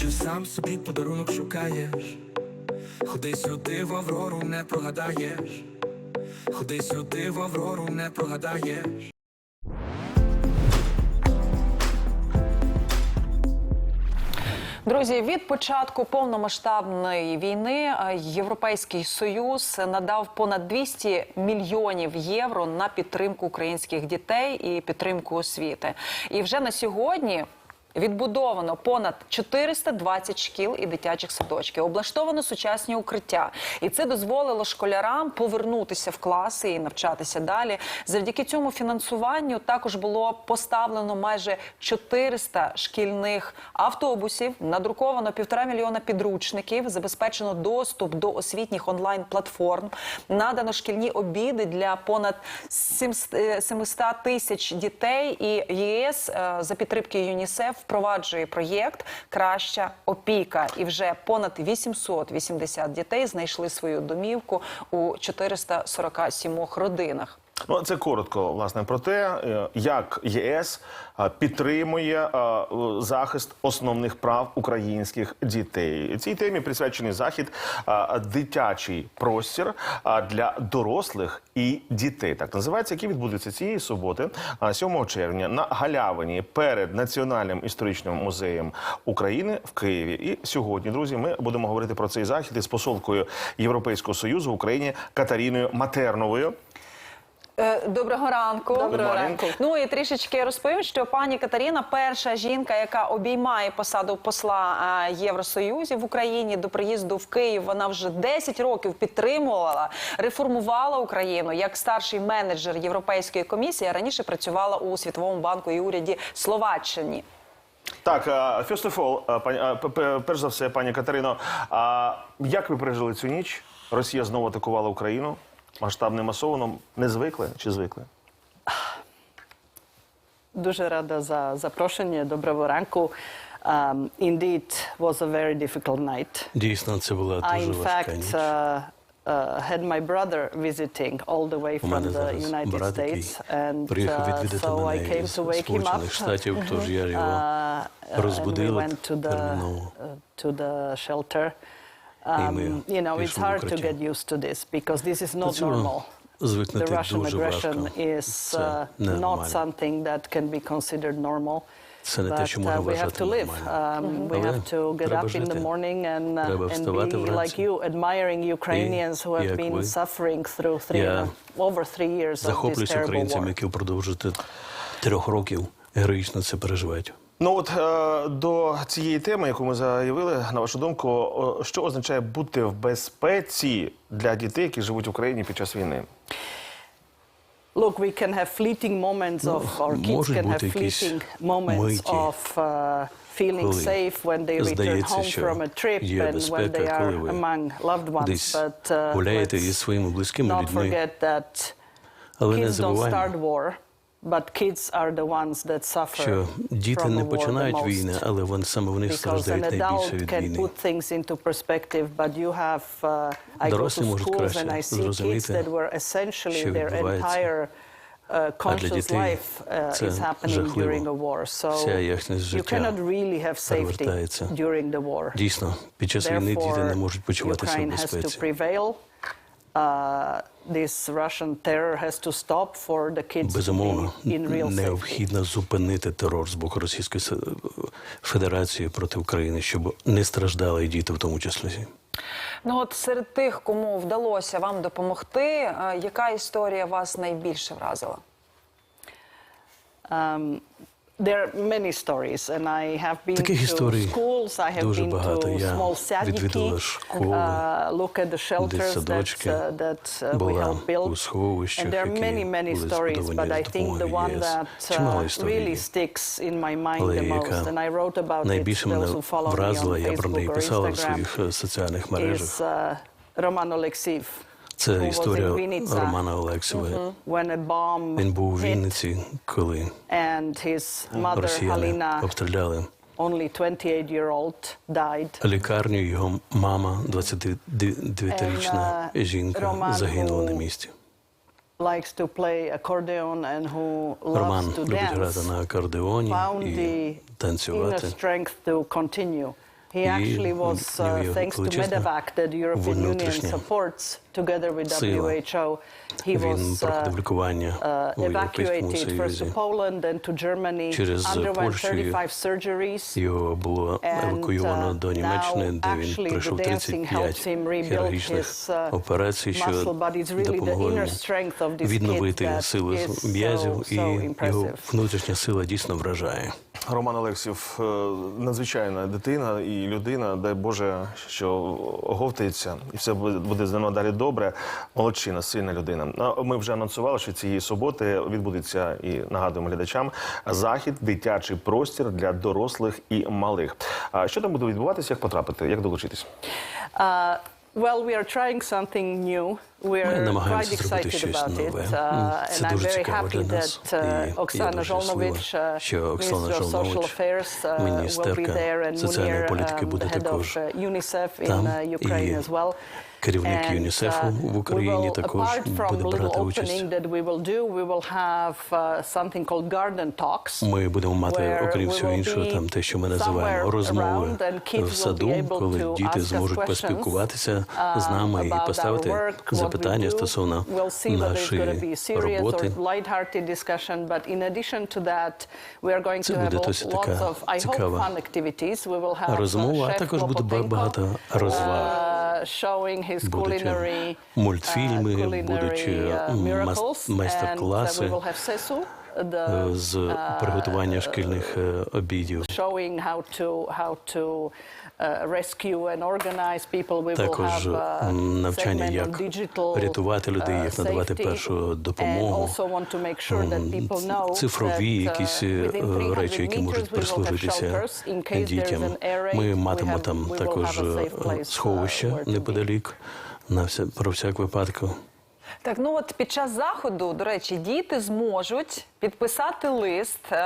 Чи сам собі подарунок шукаєш? Ходи сюди в Аврору, не прогадаєш. Ходи сюди в Аврору, не прогадаєш. Друзі, від початку повномасштабної війни е, Європейський Союз надав понад 200 мільйонів євро на підтримку українських дітей і підтримку освіти. І вже на сьогодні. Відбудовано понад 420 шкіл і дитячих садочків, облаштовано сучасні укриття, і це дозволило школярам повернутися в класи і навчатися далі. Завдяки цьому фінансуванню також було поставлено майже 400 шкільних автобусів, надруковано півтора мільйона підручників, забезпечено доступ до освітніх онлайн-платформ, надано шкільні обіди для понад 700 тисяч дітей. І ЄС е, за підтримки ЮНІСЕФ впроваджує проєкт Краща опіка. І вже понад 880 дітей знайшли свою домівку у 447 родинах. Ну, це коротко, власне, про те, е, як ЄС е, підтримує е, захист основних прав українських дітей. Цій темі присвячений захід дитячий простір для дорослих і дітей. Так називається, який відбудеться цієї суботи, е, 7 червня, на галявині перед Національним історичним музеєм України в Києві. І сьогодні, друзі, ми будемо говорити про цей захід із посолкою Європейського союзу в Україні Катаріною Матерновою. Е, Доброго ранку. Доброго ранку. Ну і трішечки розповім, що пані Катерина перша жінка, яка обіймає посаду посла е, Євросоюзу в Україні до приїзду в Київ. Вона вже 10 років підтримувала, реформувала Україну як старший менеджер Європейської комісії. а Раніше працювала у Світовому банку і уряді Словаччини. Так, е, first of all, перш за все, пані Катерино, а як ви пережили цю ніч? Росія знову атакувала Україну масштабним масово. Не звикли чи звикли? Дуже рада за запрошення. Доброго ранку. Um, indeed, was a very difficult night. Дійсно, це була дуже in важка fact, ніч. uh, uh, had my brother visiting all the way from the United States, and uh, so I came to wake him up. Штатів, тож я його Uh, and we розбудила went to the, терміново. uh, to the shelter. ми Um, you know, it's пішли в hard to укриття. get used to this because this is До not цього normal. The звикнути Russian дуже aggression важко. is Це uh, not ненормально. something that can be considered normal. Це не те, But що uh, можна we have вважати to live. нормальним. Um, we Але have to get треба up in the жити. morning and, uh, Треба and вставати be like вранці. you, admiring Ukrainians who have як been ви. suffering through three, Я over three years of this Захоплююсь terrible українцями, war. які впродовж трьох років Героїчно це переживають. Ну от е, до цієї теми, яку ми заявили, на вашу думку, що означає бути в безпеці для дітей, які живуть в Україні під час війни? Look, we can have fleeting moments of, or kids can have fleeting moments of uh, feeling коли safe when they return home from a trip є and when they are among loved ones. But uh, let's із своїми близькими not людьми. forget that Але не kids don't start war, but kids are the ones that suffer що діти не починають війни, але вони саме вони страждають найбільше від війни. put things into perspective, but you have, uh, Дорослі можуть краще and I see kids зрозуміти, that were essentially що their відбувається. entire uh, conscious дітей life uh, це is happening жахливо. during a war. So Вся you життя cannot really have safety перевертається. during the war. Дійсно, під час війни діти не можуть почуватися в Ukraine has to безпеці. Uh, this Russian terror has to stop for the kids to Безумовно, необхідно зупинити терор з боку Російської Федерації проти України, щоб не страждали і діти в тому числі. Ну от серед тих, кому вдалося вам допомогти, е, яка історія вас найбільше вразила? Um, there are many stories, and I have been Таких to історій schools. I have дуже been багато. to Я small sадики, відвідала школи, uh, look at the shelters that, дитсадочки, uh, that uh, we була have built. у сховищах, and there are які many, many були stories, збудовані but I за think the one допомогою that ЄС. Чимало uh, історій really є. sticks in my mind Але the most, яка and I wrote about it. найбільше мене Those who follow me on вразила, я про Facebook неї or писала в Instagram, своїх е, соціальних мережах. is uh, Roman Oleksiv. Це історія Романа bomb Він був у Вінниці, коли росіяни обстріляли only 28-year-old died. лікарню. Його мама, 22-річна And, uh, жінка, Роман загинула на місці. Роман любить грати на акордеоні і танцювати. He actually was, uh, thanks to medevac that the European Union supports сила. WHO. He Він was проходив лікування uh, у Європейському evacuated first Союзі. to Poland, then to Germany, Через Польщу Його було And, евакуйовано uh, до Німеччини, де він пройшов the dancing helps 35 him rebuild хірургічних his, uh, операцій, що muscle, but it's really the допомогло inner йому strength of this відновити сили м'язів, і його внутрішня сила дійсно вражає. Роман Олексів, е, надзвичайна дитина і людина, дай Боже, що оговтається, і все буде буде з ним далі добре. Молодчина, сильна людина. Ну, Ми вже анонсували, що цієї суботи відбудеться і нагадуємо глядачам захід, дитячий простір для дорослих і малих. Що там буде відбуватися? Як потрапити? Як долучитись? Uh, well, we are trying something new. Ми намагаємося зробити excited щось about it. нове. Uh, Це дуже цікаво для нас. uh, І я дуже щаслива, що Оксана Жолнович, uh, will be міністерка соціальної політики буде також там, і керівник ЮНІСЕФу в Україні також буде брати участь. Ми будемо мати, окрім всього іншого, там те, що ми називаємо розмови в саду, коли діти зможуть поспілкуватися з нами і поставити запитання стосовно нашої роботи. Це буде досить така цікава розмова, а uh, також буде багато розваг. uh, Будуть мультфільми, uh, будуть uh, uh, майстер-класи е, з приготування шкільних е, обідів. uh, Також uh, навчання, як рятувати людей, uh, як надавати першу допомогу. Цифрові uh, якісь е, within 300 речі, які можуть прислужитися дітям. Ми матимемо там також е, uh, be. неподалік на вся про всяк випадку. Так, ну от під час заходу, до речі, діти зможуть підписати лист е,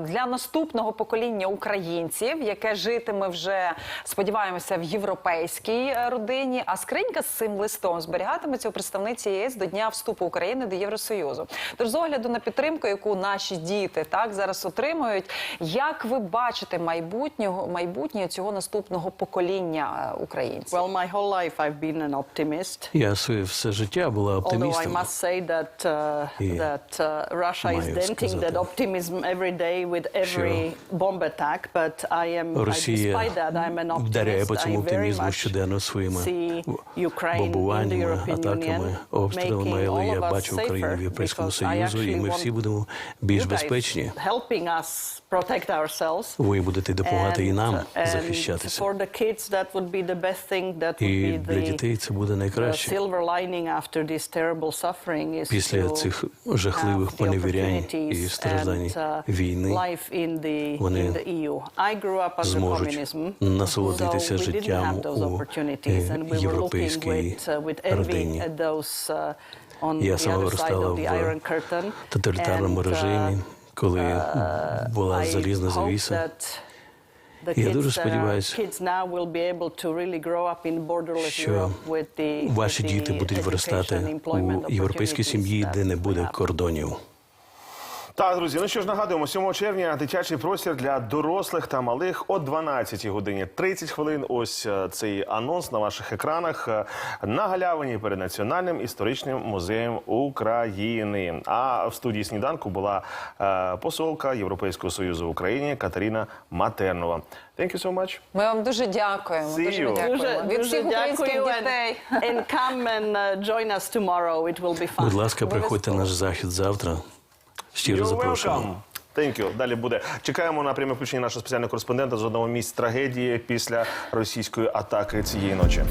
для наступного покоління українців, яке житиме вже, сподіваємося, в європейській е, родині. А скринька з цим листом зберігатиметься у представниці ЄС до дня вступу України до Євросоюзу. Тож з огляду на підтримку, яку наші діти так зараз отримують, як ви бачите майбутнього майбутнє цього наступного покоління е, українців? Well, my whole life I've been an optimist. Я своє все життя була Although I оптимістом. must say that uh, І that uh, Russia is маю denting сказати, that optimism every day with every bomb attack, but I am I, Росія despite that I'm an вдаряє по optimist. I цьому very оптимізму much щоденно своїми see Ukraine in the бомбуваннями, European атаками, Union обстрілами, making але all я of us бачу Україну в safer Європейському because I Союзу, і actually ми want всі будемо більш you guys безпечні. helping us protect ourselves. Ви будете допомагати і нам and захищатися. for the kids, that would be the best thing. That would І be для the дітей це буде The найкраще. Після цих жахливих поневірянь і страждань uh, війни life in the, вони EU. I grew up under зможуть насолодитися життям у, е, and we were looking європейській uh, родині. uh, Я сама виростала в тоталітарному uh, режимі, коли була залізна завіса. Я дуже сподіваюся, що Ваші діти будуть виростати у європейській сім'ї, де не буде кордонів. Так, друзі, ну що ж нагадуємо, 7 червня дитячий простір для дорослих та малих о 12 годині 30 хвилин. Ось е, цей анонс на ваших екранах е, на галявині перед Національним історичним музеєм України. А в студії сніданку була е, посолка Європейського союзу в Україні Катерина Матернова. Thank you so much. Ми вам дуже дякуємо. See Дуже you. дякуємо. Дуже, Від дуже всіх українських. And, дітей. and come and join us tomorrow. It will be fun. Будь ласка, приходьте на наш захід завтра. Щиро запрошуємо. Thank you. Далі буде. Чекаємо на пряме включення нашого спеціального кореспондента з одного місць трагедії після російської атаки цієї ночі.